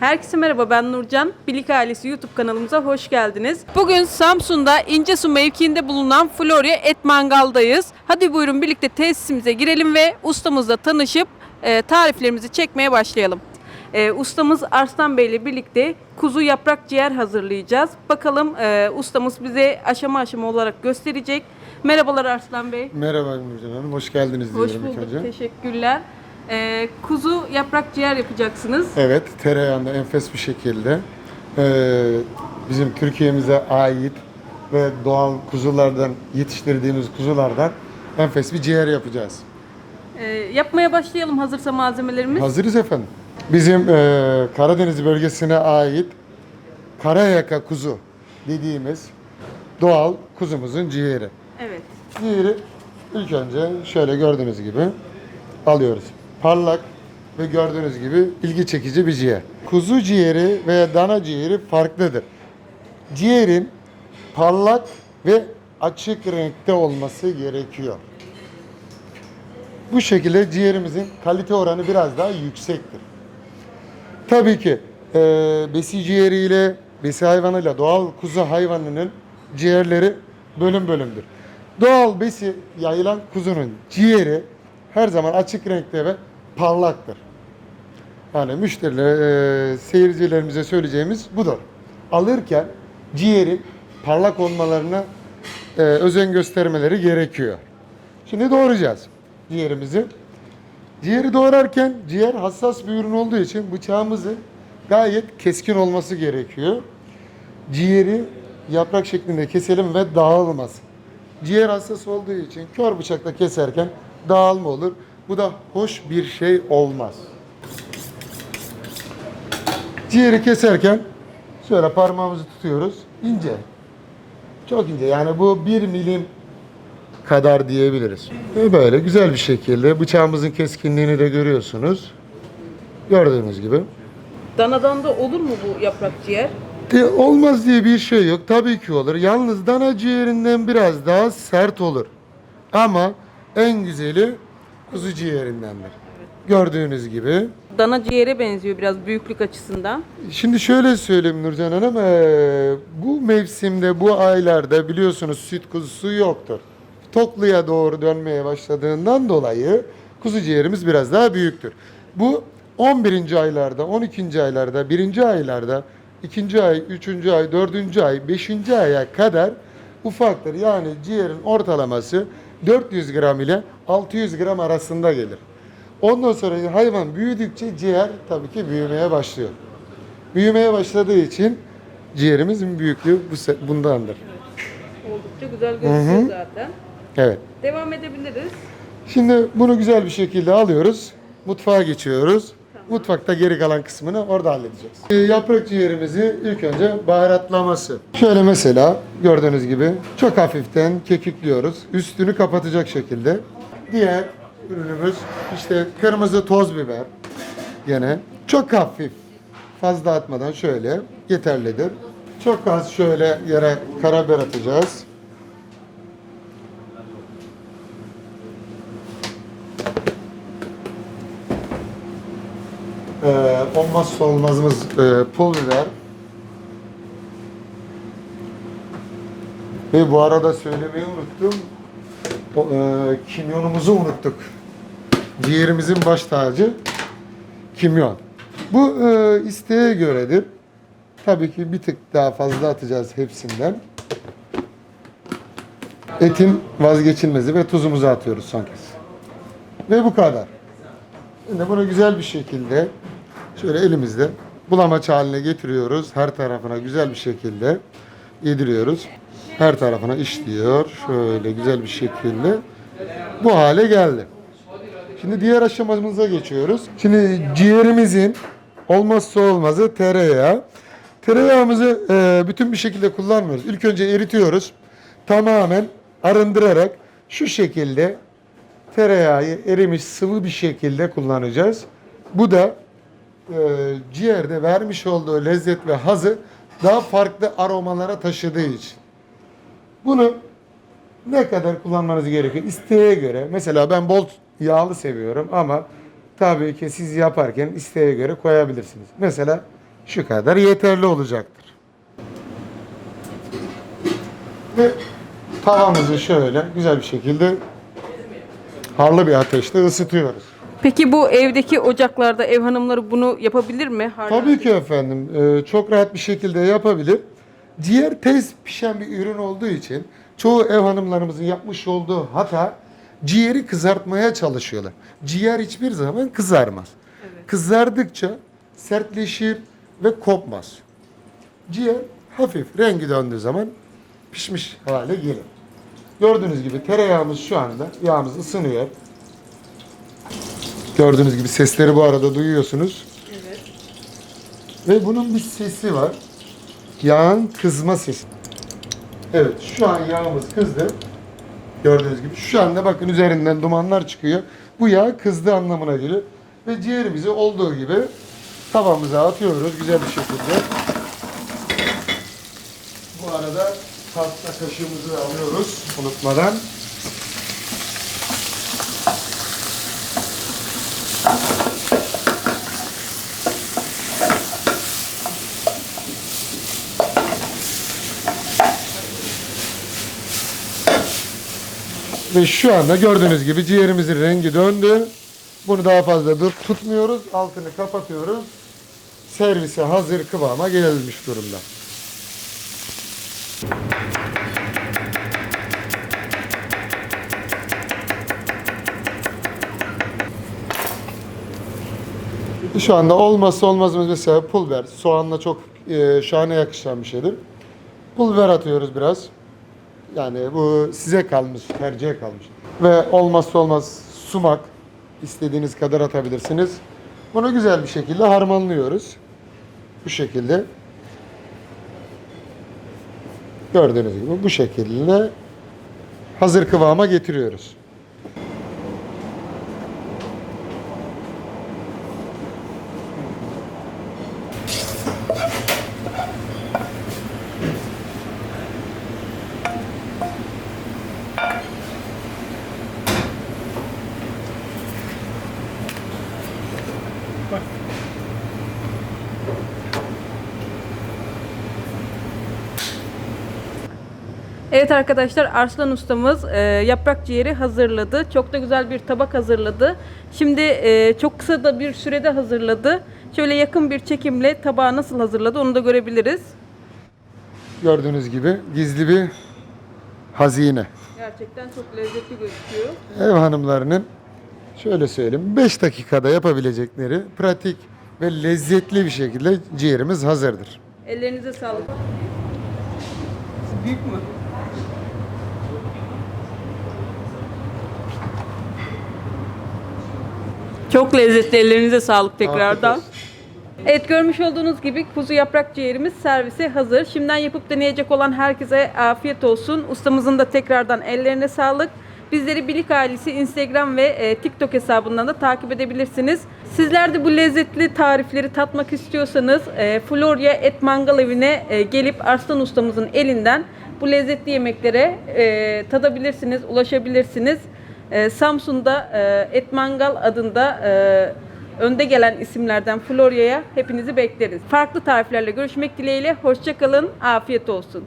Herkese merhaba ben Nurcan. Bilik Ailesi YouTube kanalımıza hoş geldiniz. Bugün Samsun'da İncesu mevkiinde bulunan Florya Et Mangal'dayız. Hadi buyurun birlikte tesisimize girelim ve ustamızla tanışıp e, tariflerimizi çekmeye başlayalım. E, ustamız Arslan Bey ile birlikte kuzu yaprak ciğer hazırlayacağız. Bakalım e, ustamız bize aşama aşama olarak gösterecek. Merhabalar Arslan Bey. Merhaba Nurcan Hanım, hoş geldiniz Hoş diyorum ilk bulduk. önce. Teşekkürler. E, kuzu yaprak ciğer yapacaksınız. Evet, tereyağında enfes bir şekilde eee, bizim Türkiye'mize ait ve doğal kuzulardan yetiştirdiğimiz kuzulardan enfes bir ciğer yapacağız. E, yapmaya başlayalım hazırsa malzemelerimiz. Hazırız efendim. Bizim eee, Karadeniz bölgesine ait karayaka kuzu dediğimiz doğal kuzumuzun ciğeri. Evet. Ciğeri ilk önce şöyle gördüğünüz gibi alıyoruz. Parlak ve gördüğünüz gibi ilgi çekici bir ciğer. Kuzu ciğeri veya dana ciğeri farklıdır. Ciğerin parlak ve açık renkte olması gerekiyor. Bu şekilde ciğerimizin kalite oranı biraz daha yüksektir. Tabii ki e, besi ciğeriyle, besi hayvanıyla doğal kuzu hayvanının ciğerleri bölüm bölümdür. Doğal besi yayılan kuzunun ciğeri her zaman açık renkte ve parlaktır. Yani müşteriler, e, seyircilerimize söyleyeceğimiz budur. Alırken ciğerin parlak olmalarına e, özen göstermeleri gerekiyor. Şimdi doğrayacağız ciğerimizi. Ciğeri doğrarken ciğer hassas bir ürün olduğu için bıçağımızın gayet keskin olması gerekiyor. Ciğeri yaprak şeklinde keselim ve dağılmasın. Ciğer hassas olduğu için kör bıçakla keserken dağılma olur. Bu da hoş bir şey olmaz. Ciğeri keserken şöyle parmağımızı tutuyoruz. İnce. Çok ince. Yani bu bir milim kadar diyebiliriz. Ve böyle güzel bir şekilde bıçağımızın keskinliğini de görüyorsunuz. Gördüğünüz gibi. Danadan da olur mu bu yaprak ciğer? De, olmaz diye bir şey yok. Tabii ki olur. Yalnız dana ciğerinden biraz daha sert olur. Ama en güzeli kuzu ciğerindendir. Gördüğünüz gibi. Dana ciğere benziyor biraz büyüklük açısından. Şimdi şöyle söyleyeyim Nurcan Hanım. eee, bu mevsimde, bu aylarda biliyorsunuz süt kuzusu yoktur. Tokluya doğru dönmeye başladığından dolayı kuzu ciğerimiz biraz daha büyüktür. Bu 11. aylarda, 12. aylarda, 1. aylarda, 2. ay, 3. ay, 4. ay, 5. aya kadar ufaktır. Yani ciğerin ortalaması 400 gram ile 600 gram arasında gelir. Ondan sonra hayvan büyüdükçe ciğer tabii ki büyümeye başlıyor. Büyümeye başladığı için ciğerimizin büyüklüğü bu bundandır. Oldukça güzel gözüküyor zaten. Evet. Devam edebiliriz. Şimdi bunu güzel bir şekilde alıyoruz. Mutfağa geçiyoruz. Mutfakta geri kalan kısmını orada halledeceğiz. Ee, yaprak ciğerimizi ilk önce baharatlaması. Şöyle mesela gördüğünüz gibi çok hafiften kekikliyoruz. Üstünü kapatacak şekilde. Diğer ürünümüz işte kırmızı toz biber. Gene çok hafif. Fazla atmadan şöyle yeterlidir. Çok az şöyle yere karabiber atacağız. Ee, olmazsa olmazımız e, pul biber. Ve bu arada söylemeyi unuttum. O, e, kimyonumuzu unuttuk. Ciğerimizin baş tacı kimyon. Bu e, isteğe göredir. Tabii ki bir tık daha fazla atacağız hepsinden. Etin vazgeçilmezi ve tuzumuzu atıyoruz son kez. Ve bu kadar. Şimdi bunu güzel bir şekilde şöyle elimizde bulamaç haline getiriyoruz. Her tarafına güzel bir şekilde yediriyoruz. Her tarafına işliyor. Şöyle güzel bir şekilde bu hale geldi. Şimdi diğer aşamamıza geçiyoruz. Şimdi ciğerimizin olmazsa olmazı tereyağı. Tereyağımızı e, bütün bir şekilde kullanmıyoruz. İlk önce eritiyoruz. Tamamen arındırarak şu şekilde tereyağı erimiş sıvı bir şekilde kullanacağız. Bu da ciğerde vermiş olduğu lezzet ve hazı daha farklı aromalara taşıdığı için. Bunu ne kadar kullanmanız gerekiyor? İsteğe göre. Mesela ben bol yağlı seviyorum ama tabii ki siz yaparken isteğe göre koyabilirsiniz. Mesela Şu kadar yeterli olacaktır. Ve tavamızı şöyle güzel bir şekilde harlı bir ateşte ısıtıyoruz. Peki bu evdeki ocaklarda ev hanımları bunu yapabilir mi? Harlı Tabii ki efendim. Ee, çok rahat bir şekilde yapabilir. Ciğer tez pişen bir ürün olduğu için çoğu ev hanımlarımızın yapmış olduğu hata ciğeri kızartmaya çalışıyorlar. Ciğer hiçbir zaman kızarmaz. Kızardıkça sertleşir ve kopmaz. Ciğer hafif rengi döndüğü zaman pişmiş hale gelir. Gördüğünüz gibi tereyağımız şu anda yağımız ısınıyor. Gördüğünüz gibi sesleri bu arada duyuyorsunuz. Evet. Ve bunun bir sesi var. Yağın kızma sesi. Evet şu an yağımız kızdı. Gördüğünüz gibi. Şu anda bakın üzerinden dumanlar çıkıyor. Bu yağ kızdı anlamına geliyor. Ve ciğerimizi olduğu gibi tavamıza atıyoruz güzel bir şekilde. Bu arada tahta kaşığımızı alıyoruz unutmadan. Ve şu anda gördüğünüz gibi ciğerimizin rengi döndü. Bunu daha fazla tutmuyoruz. Altını kapatıyoruz. Servise hazır kıvama gelmiş durumda. Şu anda olmazsa olmazımız mesela pul biber. Soğanla çok e, şahane yakışan bir şeydir. Pul biber atıyoruz biraz. Yani bu size kalmış, tercihe kalmış. Ve olmazsa olmaz sumak. istediğiniz kadar atabilirsiniz. Bunu güzel bir şekilde harmanlıyoruz. Bu şekilde. Gördüğünüz gibi bu şekilde hazır kıvama getiriyoruz. Evet arkadaşlar Arslan ustamız e, yaprak ciğeri hazırladı. Çok da güzel bir tabak hazırladı. Şimdi e, çok kısa da bir sürede hazırladı. Şöyle yakın bir çekimle tabağı nasıl hazırladı onu da görebiliriz. Gördüğünüz gibi gizli bir hazine. Gerçekten çok lezzetli gözüküyor. Ev hanımlarının şöyle söyleyeyim 5 dakikada yapabilecekleri pratik ve lezzetli bir şekilde ciğerimiz hazırdır. Ellerinize sağlık. Büyük mü? Çok lezzetli. Ellerinize sağlık tekrardan. Afiyet olsun. Evet görmüş olduğunuz gibi kuzu yaprak ciğerimiz servise hazır. Şimdiden yapıp deneyecek olan herkese afiyet olsun. Ustamızın da tekrardan ellerine sağlık. Bizleri Bilik Ailesi Instagram ve e, TikTok hesabından da takip edebilirsiniz. Sizler de bu lezzetli tarifleri tatmak istiyorsanız e, Florya Et Mangal Evi'ne e, gelip Arslan ustamızın elinden bu lezzetli yemeklere e, tadabilirsiniz, ulaşabilirsiniz. Samsun'da Et Mangal adında önde gelen isimlerden Florya'ya hepinizi bekleriz. Farklı tariflerle görüşmek dileğiyle. Hoşçakalın. Afiyet olsun.